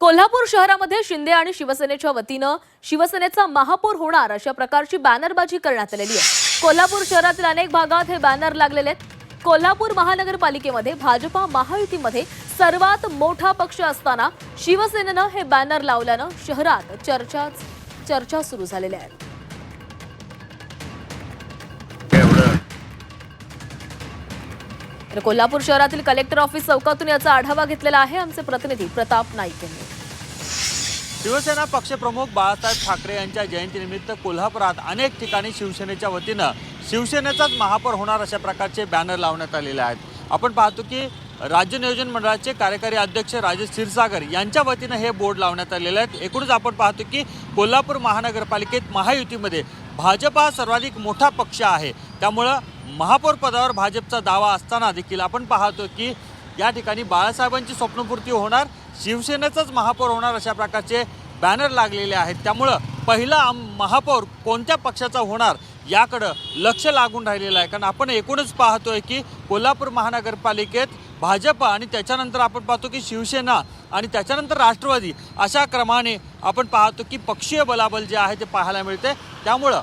कोल्हापूर शहरामध्ये शिंदे आणि शिवसेनेच्या वतीनं शिवसेनेचा महापौर होणार अशा प्रकारची बॅनरबाजी करण्यात आलेली आहे. कोल्हापूर शहरातील अनेक भागात हे बॅनर लागलेले आहेत. कोल्हापूर महानगरपालिकेमध्ये भाजपा महायुतीमध्ये सर्वात मोठा पक्ष असताना शिवसेनेनं हे बॅनर लावल्यानं शहरात चर्चा चर्चा सुरू झालेल्या आहेत. तर कोल्हापूर शहरातील कलेक्टर ऑफिस चौकातून याचा आढावा घेतलेला आहे. आमचे प्रतिनिधी प्रताप नाईक यांनी. शिवसेना पक्षप्रमुख बाळासाहेब ठाकरे यांच्या जयंतीनिमित्त कोल्हापुरात अनेक ठिकाणी शिवसेनेच्या वतीनं शिवसेनेचाच महापौर होणार अशा प्रकारचे बॅनर लावण्यात आलेले आहेत. आपण पाहतो की राज्य नियोजन मंडळाचे कार्यकारी अध्यक्ष राजेश क्षीरसागर यांच्या वतीनं हे बोर्ड लावण्यात आलेले आहेत. एकूणच आपण पाहतो की कोल्हापूर महानगरपालिकेत महायुतीमध्ये भाजप हा सर्वाधिक मोठा पक्ष आहे. त्यामुळं महापौर पदावर भाजपचा दावा असताना देखील आपण पाहतो की या ठिकाणी बाळासाहेबांची स्वप्नपूर्ती होणार शिवसेनेचाच महापौर होणार अशा प्रकारचे बॅनर लागलेले आहेत. त्यामुळं पहिला आम- महापौर कोणत्या पक्षाचा होणार याकडं लक्ष लागून राहिलेलं आहे. कारण आपण एकूणच पाहतोय की कोल्हापूर महानगरपालिकेत भाजप आणि त्याच्यानंतर आपण पाहतो की शिवसेना आणि त्याच्यानंतर राष्ट्रवादी अशा क्रमाने आपण पाहतो की पक्षीय बलाबल जे आहे ते पाहायला मिळते त्यामुळं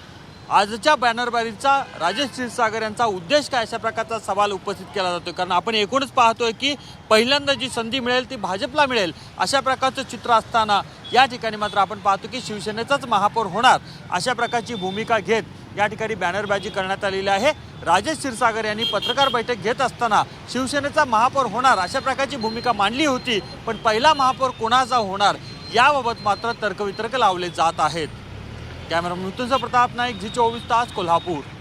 आजच्या बॅनरबाजीचा राजेश क्षीरसागर यांचा उद्देश काय? अशा प्रकारचा सवाल उपस्थित केला जातो कारण आपण एकूणच पाहतोय की पहिल्यांदा जी संधी मिळेल ती भाजपला मिळेल. अशा प्रकारचं चित्र असताना या ठिकाणी मात्र आपण पाहतो की शिवसेनेचाच महापौर होणार. अशा प्रकारची भूमिका घेत या ठिकाणी बॅनरबाजी करण्यात आलेली आहे. राजेश क्षीरसागर यांनी पत्रकार बैठक घेत असताना शिवसेनेचा महापौर होणार अशा प्रकारची भूमिका मांडली होती. पण पहिला महापौर कोणाचा होणार? याबाबत मात्र तर्कवितर्क लावले जात आहेत. कॅमेरा मृत्यूंचा प्रताप नाईक झी चोवीस तास कोल्हापूर।